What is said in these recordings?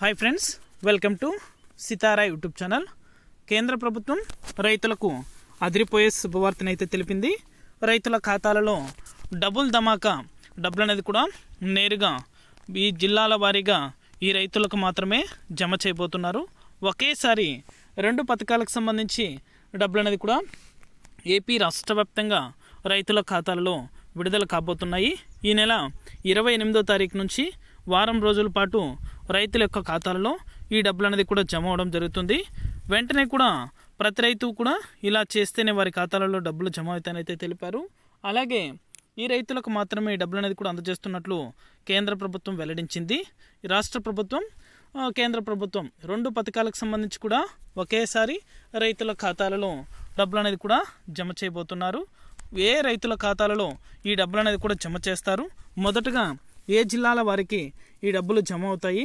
Hi friends welcome to Sitara YouTube channel కేంద్ర ప్రభుత్వం రైతులకు అదిరిపోయే శుభవార్తనైతే తెలిపింది. రైతుల ఖాతాలలో డబుల్ ధమాకా డబ్బులు అనేది కూడా నేరుగా ఈ జిల్లాల వారీగా ఈ రైతులకు మాత్రమే జమ చేయబోతున్నారు. ఒకేసారి రెండు పథకాలకు సంబంధించి డబ్బులు అనేది కూడా ఏపీ రాష్ట్ర వ్యాప్తంగా రైతుల ఖాతాలలో విడుదల కాబోతున్నాయి. ఈ నెల ఇరవై ఎనిమిదో తారీఖు నుంచి వారం రోజుల పాటు రైతుల యొక్క ఖాతాలలో ఈ డబ్బులు అనేది కూడా జమ అవడం జరుగుతుంది. వెంటనే కూడా ప్రతి రైతు కూడా ఇలా చేస్తేనే వారి ఖాతాలలో డబ్బులు జమ అవుతాయని అయితే తెలిపారు. అలాగే ఈ రైతులకు మాత్రమే ఈ డబ్బులు అనేది కూడా అందజేస్తున్నట్లు కేంద్ర ప్రభుత్వం వెల్లడించింది. రాష్ట్ర ప్రభుత్వం కేంద్ర ప్రభుత్వం రెండు పథకాలకు సంబంధించి కూడా ఒకేసారి రైతుల ఖాతాలలో డబ్బులు అనేది కూడా జమ చేయబోతున్నారు. ఏ రైతుల ఖాతాలలో ఈ డబ్బులు అనేది కూడా జమ చేస్తారు? మొదటగా ఏ జిల్లాల వారికి ఈ డబ్బులు జమ అవుతాయి?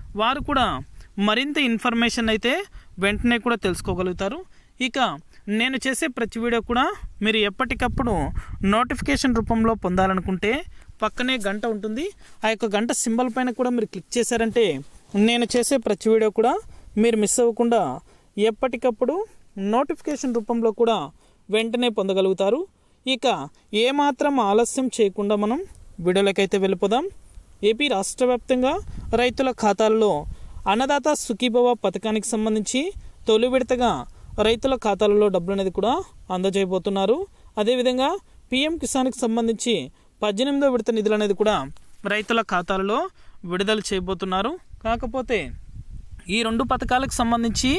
వారు కూడా మరింత ఇన్ఫర్మేషన్ అయితే వెంటనే కూడా తెలుసుకోగలుగుతారు. ఇక నేను చేసే ప్రతి వీడియో కూడా మీరు ఎప్పటికప్పుడు నోటిఫికేషన్ రూపంలో పొందాలనుకుంటే పక్కనే గంట ఉంటుంది. ఆ యొక్క గంట సింబల్ పైన కూడా మీరు క్లిక్ చేశారంటే నేను చేసే ప్రతి వీడియో కూడా మీరు మిస్ అవ్వకుండా ఎప్పటికప్పుడు నోటిఫికేషన్ రూపంలో కూడా వెంటనే పొందగలుగుతారు. ఇక ఏమాత్రం ఆలస్యం చేయకుండా మనం వీడియోలకైతే వెళ్ళిపోదాం. ఏపీ రాష్ట్ర వ్యాప్తంగా రైతుల ఖాతాల్లో అన్నదాత సుఖీభవ పథకానికి సంబంధించి తొలి విడతగా రైతుల ఖాతాలలో డబ్బులు అనేది కూడా అందజేయబోతున్నారు. అదేవిధంగా పిఎం కిసాన్కి సంబంధించి పద్దెనిమిదో విడత నిధులు అనేది కూడా రైతుల ఖాతాలలో విడుదల చేయబోతున్నారు. కాకపోతే ఈ రెండు పథకాలకు సంబంధించి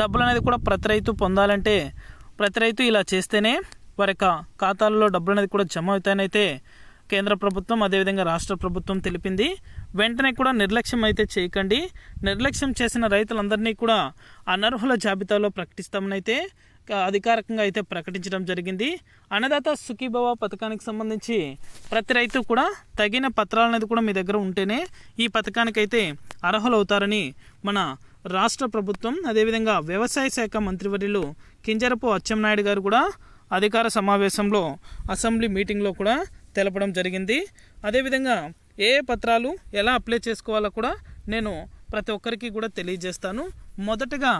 డబ్బులు అనేది కూడా ప్రతి రైతు పొందాలంటే ప్రతి రైతు ఇలా చేస్తేనే వారి యొక్క ఖాతాలలో డబ్బులు అనేది కూడా జమ అవుతాయనైతే కేంద్ర ప్రభుత్వం అదేవిధంగా రాష్ట్ర ప్రభుత్వం తెలిపింది. వెంటనే కూడా నిర్లక్ష్యం అయితే చేయకండి. నిర్లక్ష్యం చేసిన రైతులందరినీ కూడా అనర్హుల జాబితాలో ప్రకటిస్తామని అయితే అధికారికంగా అయితే ప్రకటించడం జరిగింది. అన్నదాత సుఖీభవ పథకానికి సంబంధించి ప్రతి రైతు కూడా తగిన పత్రాలు అనేది కూడా మీ దగ్గర ఉంటేనే ఈ పథకానికి అయితే అర్హులవుతారని మన రాష్ట్ర ప్రభుత్వం అదేవిధంగా వ్యవసాయ శాఖ మంత్రివర్యులు కింజరపు అచ్చెన్నాయుడు గారు కూడా అధికార సమావేశంలో అసెంబ్లీ మీటింగ్లో కూడా తెలపడం జరిగింది. అదేవిధంగా ఏ పత్రాలు ఎలా అప్లై చేసుకోవాలో కూడా నేను ప్రతి ఒక్కరికి కూడా తెలియజేస్తాను. మొదటగా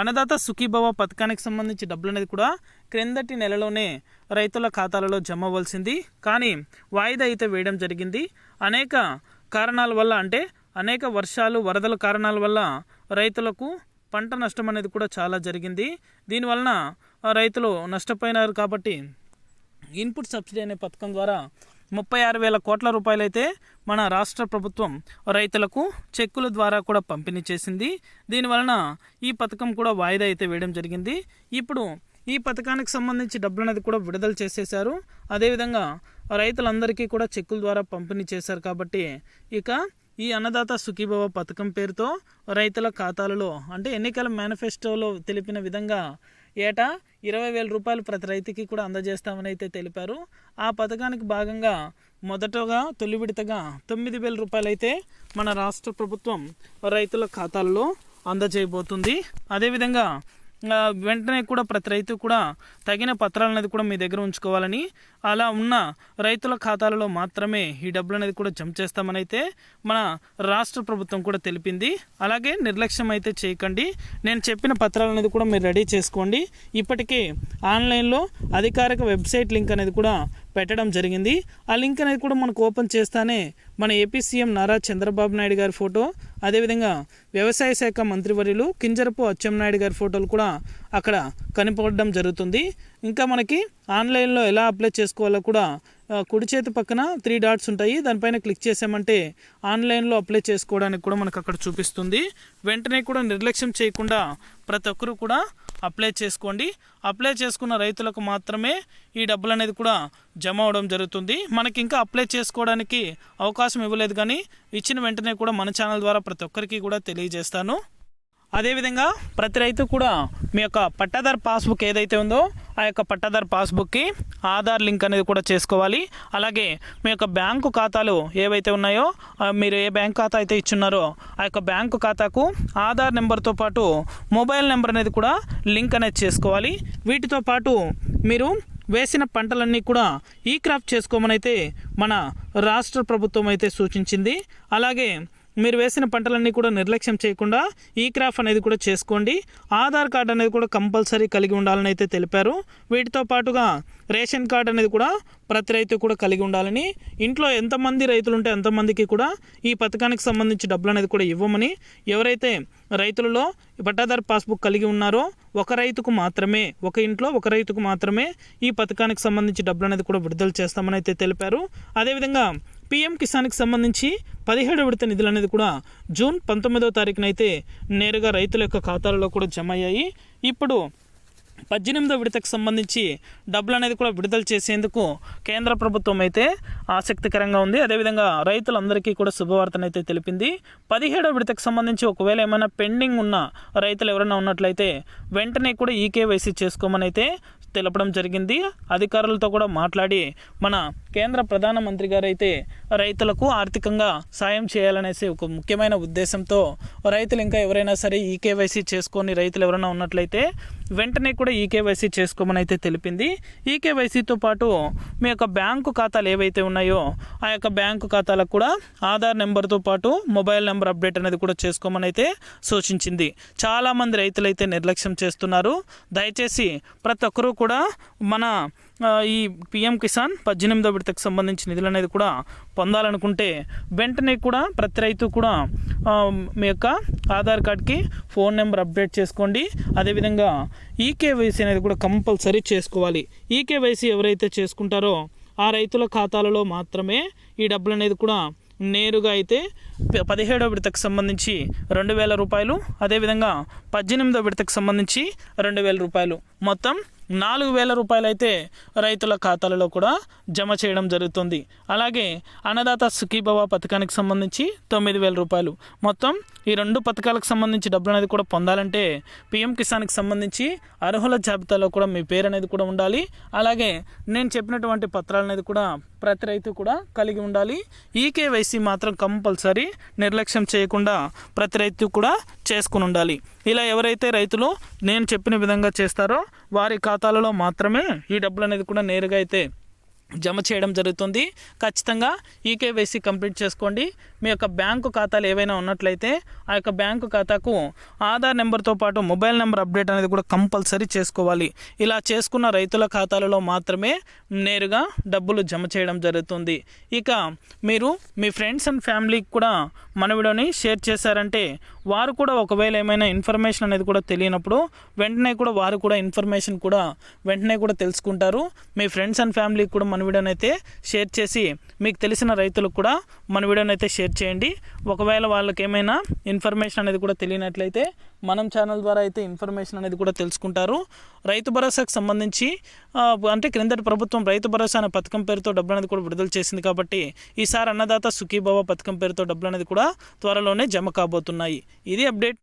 అన్నదాత సుఖీభవ పథకానికి సంబంధించి డబ్బులు అనేది కూడా క్రిందటి నెలలోనే రైతుల ఖాతాలలో జమ అవ్వాల్సింది. కానీ వాయిదా అయితే వేయడం జరిగింది. అనేక కారణాల వల్ల అంటే అనేక వర్షాలు వరదల కారణాల వల్ల రైతులకు పంట నష్టం అనేది కూడా చాలా జరిగింది. దీనివలన రైతులు నష్టపోయినారు కాబట్టి ఇన్పుట్ సబ్సిడీ అనే పథకం ద్వారా ముప్పై ఆరు వేల కోట్ల రూపాయలైతే మన రాష్ట్ర ప్రభుత్వం రైతులకు చెక్కుల ద్వారా కూడా పంపిణీ చేసింది. దీనివలన ఈ పథకం కూడా వాయిదా అయితే వేయడం జరిగింది. ఇప్పుడు ఈ పథకానికి సంబంధించి డబ్బులు అనేది కూడా విడుదల చేసేశారు. అదేవిధంగా రైతులందరికీ కూడా చెక్కుల ద్వారా పంపిణీ చేశారు కాబట్టి ఇక ఈ అన్నదాత సుఖీభవ పథకం పేరుతో రైతుల ఖాతాలలో అంటే ఎన్నికల మేనిఫెస్టోలో తెలిపిన విధంగా ఏటా ఇరవై వేల రూపాయలు ప్రతి రైతుకి కూడా అందజేస్తామని అయితే తెలిపారు. ఆ పథకానికి భాగంగా మొదటగా తొలి విడతగా తొమ్మిది వేల రూపాయలు అయితే మన రాష్ట్ర ప్రభుత్వం రైతుల ఖాతాల్లో అందజేయబోతుంది. అదేవిధంగా వెంటనే కూడా ప్రతి రైతు కూడా తగిన పత్రాలు అనేది కూడా మీ దగ్గర ఉంచుకోవాలని అలా ఉన్న రైతుల ఖాతాలలో మాత్రమే ఈ డబ్బులు అనేది కూడా జమ చేస్తామని అయితే మన రాష్ట్ర ప్రభుత్వం కూడా తెలిపింది. అలాగే నిర్లక్ష్యం అయితే చేయకండి. నేను చెప్పిన పత్రాలు అనేది కూడా మీరు రెడీ చేసుకోండి. ఇప్పటికే ఆన్లైన్లో అధికారిక వెబ్సైట్ లింక్ అనేది కూడా పెట్టడం జరిగింది. ఆ లింక్ అనేది కూడా మనకు ఓపెన్ చేస్తానే మన ఏపీ సీఎం నారా చంద్రబాబు నాయుడు గారి ఫోటో అదేవిధంగా వ్యవసాయ శాఖ మంత్రివర్యులు కింజరపు అచ్చెన్నాయుడు గారి ఫోటోలు కూడా అక్కడ కనిపడడం జరుగుతుంది. ఇంకా మనకి ఆన్లైన్లో ఎలా అప్లై చేసుకోవాలో కూడా కుడి చేతి పక్కన త్రీ డాట్స్ ఉంటాయి. దానిపైన క్లిక్ చేసామంటే ఆన్లైన్లో అప్లై చేసుకోవడానికి కూడా మనకు అక్కడ చూపిస్తుంది. వెంటనే కూడా నిర్లక్ష్యం చేయకుండా ప్రతి ఒక్కరూ కూడా అప్లై చేసుకోండి. అప్లై చేసుకున్న రైతులకు మాత్రమే ఈ డబ్బులు అనేది కూడా జమ అవడం జరుగుతుంది. మనకి ఇంకా అప్లై చేసుకోవడానికి అవకాశం ఇవ్వలేదు కానీ ఇచ్చిన వెంటనే కూడా మన ఛానల్ ద్వారా ప్రతి ఒక్కరికి కూడా తెలియజేస్తాను. అదేవిధంగా ప్రతి రైతు కూడా మీ యొక్క పట్టాదార్ పాస్బుక్ ఏదైతే ఉందో ఆ యొక్క పట్టాదార్ పాస్బుక్కి ఆధార్ లింక్ అనేది కూడా చేసుకోవాలి. అలాగే మీ యొక్క బ్యాంకు ఖాతాలు ఏవైతే ఉన్నాయో మీరు ఏ బ్యాంక్ ఖాతా అయితే ఇచ్చున్నారో ఆ యొక్క బ్యాంకు ఖాతాకు ఆధార్ నెంబర్తో పాటు మొబైల్ నెంబర్ అనేది కూడా లింక్ అనేది చేసుకోవాలి. వీటితో పాటు మీరు వేసిన పంటలన్నీ కూడా ఈ క్రాప్ చేసుకోమనైతే మన రాష్ట్ర ప్రభుత్వం అయితే సూచించింది. అలాగే మీరు వేసిన పంటలన్నీ కూడా నిర్లక్ష్యం చేయకుండా ఈ క్రాఫ్ అనేది కూడా చేసుకోండి. ఆధార్ కార్డ్ అనేది కూడా కంపల్సరీ కలిగి ఉండాలని అయితే తెలిపారు. వీటితో పాటుగా రేషన్ కార్డ్ అనేది కూడా ప్రతి రైతు కూడా కలిగి ఉండాలని ఇంట్లో ఎంతమంది రైతులు ఉంటే అంతమందికి కూడా ఈ పథకానికి సంబంధించి డబ్బులు అనేది కూడా ఇవ్వమని ఎవరైతే రైతులలో పట్టాదారు పాస్బుక్ కలిగి ఉన్నారో ఒక రైతుకు మాత్రమే ఒక ఇంట్లో ఒక రైతుకు మాత్రమే ఈ పథకానికి సంబంధించి డబ్బులు అనేది కూడా విడుదల చేస్తామని అయితే తెలిపారు. అదేవిధంగా పీఎం కిసాన్కి సంబంధించి పదిహేడు విడత నిధులు అనేది కూడా జూన్ పంతొమ్మిదవ తారీఖున అయితే నేరుగా రైతుల యొక్క ఖాతాలలో కూడా జమ అయ్యాయి ఇప్పుడు పద్దెనిమిదో విడతకు సంబంధించి డబ్బులు అనేది కూడా విడుదల చేసేందుకు కేంద్ర ప్రభుత్వం అయితే ఆసక్తికరంగా ఉంది. అదేవిధంగా రైతులందరికీ కూడా శుభవార్తనైతే తెలిపింది. పదిహేడో విడతకు సంబంధించి ఒకవేళ ఏమైనా పెండింగ్ ఉన్న రైతులు ఎవరైనా ఉన్నట్లయితే వెంటనే కూడా ఈకేవైసీ చేసుకోమని అయితే తెలపడం జరిగింది. అధికారులతో కూడా మాట్లాడి మన కేంద్ర ప్రధానమంత్రి గారు అయితే రైతులకు ఆర్థికంగా సాయం చేయాలనేసి ఒక ముఖ్యమైన ఉద్దేశంతో రైతులు ఇంకా ఎవరైనా సరే ఈకేవైసీ చేసుకొని రైతులు ఎవరైనా ఉన్నట్లయితే వెంటనే కూడా ఈకేవైసీ చేసుకోమని అయితే తెలిపింది. ఈకేవైసీతో పాటు మీ యొక్క బ్యాంకు ఖాతాలు ఏవైతే ఉన్నాయో ఆ యొక్క బ్యాంకు ఖాతాలకు కూడా ఆధార్ నెంబర్తో పాటు మొబైల్ నెంబర్ అప్డేట్ అనేది కూడా చేసుకోమని అయితే సూచించింది. చాలామంది రైతులు అయితే నిర్లక్ష్యం చేస్తున్నారు. దయచేసి ప్రతి ఒక్కరూ కూడా మన ఈ పిఎం కిసాన్ పద్దెనిమిదో భద్రతకు సంబంధించి నిధులు అనేది కూడా పొందాలనుకుంటే వెంటనే కూడా ప్రతి రైతు కూడా మీ యొక్క ఆధార్ కార్డ్కి ఫోన్ నెంబర్ అప్డేట్ చేసుకోండి. అదేవిధంగా ఈకేవైసీ అనేది కూడా కంపల్సరీ చేసుకోవాలి. ఈకేవైసీ ఎవరైతే చేసుకుంటారో ఆ రైతుల ఖాతాలలో మాత్రమే ఈ డబ్బులు అనేది కూడా నేరుగా అయితే పదిహేడో విడతకు సంబంధించి రెండు వేల రూపాయలు అదేవిధంగా పద్దెనిమిదో విడతకు సంబంధించి రెండు వేల రూపాయలు. మొత్తం నాలుగు వేల రూపాయలు అయితే రైతుల ఖాతాలలో కూడా జమ చేయడం జరుగుతుంది. అలాగే అన్నదాత సుఖీభవ పథకానికి సంబంధించి తొమ్మిది వేల రూపాయలు. మొత్తం ఈ రెండు పథకాలకు సంబంధించి డబ్బులు అనేది కూడా పొందాలంటే పిఎం కిసాన్కి సంబంధించి అర్హుల జాబితాలో కూడా మీ పేరు అనేది కూడా ఉండాలి. అలాగే నేను చెప్పినటువంటి పత్రాలు అనేది కూడా ప్రతి రైతు కూడా కలిగి ఉండాలి. ఈకేవైసీ మాత్రం కంపల్సరీ నిర్లక్ష్యం చేయకుండా ప్రతి రైతు కూడా చేసుకుని ఉండాలి. ఇలా ఎవరైతే రైతులు నేను చెప్పిన విధంగా చేస్తారో వారి ఖాతాలలో మాత్రమే ఈ డబ్బులు అనేది కూడా నేరుగా అయితే జమ చేయడం జరుగుతుంది. ఖచ్చితంగా ఈకేవైసీ కంప్లీట్ చేసుకోండి. మీ యొక్క బ్యాంకు ఖాతాలు ఏవైనా ఉన్నట్లయితే ఆ యొక్క బ్యాంకు ఖాతాకు ఆధార్ నెంబర్తో పాటు మొబైల్ నెంబర్ అప్డేట్ అనేది కూడా కంపల్సరీ చేసుకోవాలి. ఇలా చేసుకున్న రైతుల ఖాతాలలో మాత్రమే నేరుగా డబ్బులు జమ చేయడం జరుగుతుంది. ఇక మీరు మీ ఫ్రెండ్స్ అండ్ ఫ్యామిలీకి కూడా మన వీడియోని షేర్ చేశారంటే వారు కూడా ఒకవేళ ఏమైనా ఇన్ఫర్మేషన్ అనేది కూడా తెలియనప్పుడు వెంటనే కూడా వారు కూడా ఇన్ఫర్మేషన్ కూడా వెంటనే కూడా తెలుసుకుంటారు. మీ ఫ్రెండ్స్ అండ్ ఫ్యామిలీకి కూడా మన వీడియోని అయితే షేర్ చేసి మీకు తెలిసిన రైతులకు కూడా మన వీడియోని అయితే షేర్ చేయండి. ఒకవేళ వాళ్ళకి ఏమైనా ఇన్ఫర్మేషన్ అనేది కూడా తెలియనట్లయితే మనం ఛానల్ ద్వారా అయితే ఇన్ఫర్మేషన్ అనేది కూడా తెలుసుకుంటారు. రైతు భరోసాకు సంబంధించి అంటే క్రిందటి ప్రభుత్వం రైతు భరోసా అనే పథకం పేరుతో డబ్బులు అనేది కూడా విడుదల చేసింది కాబట్టి ఈసారి అన్నదాత సుఖీభవ పథకం పేరుతో డబ్బులు అనేది కూడా త్వరలోనే జమ కాబోతున్నాయి. ఇది అప్డేట్.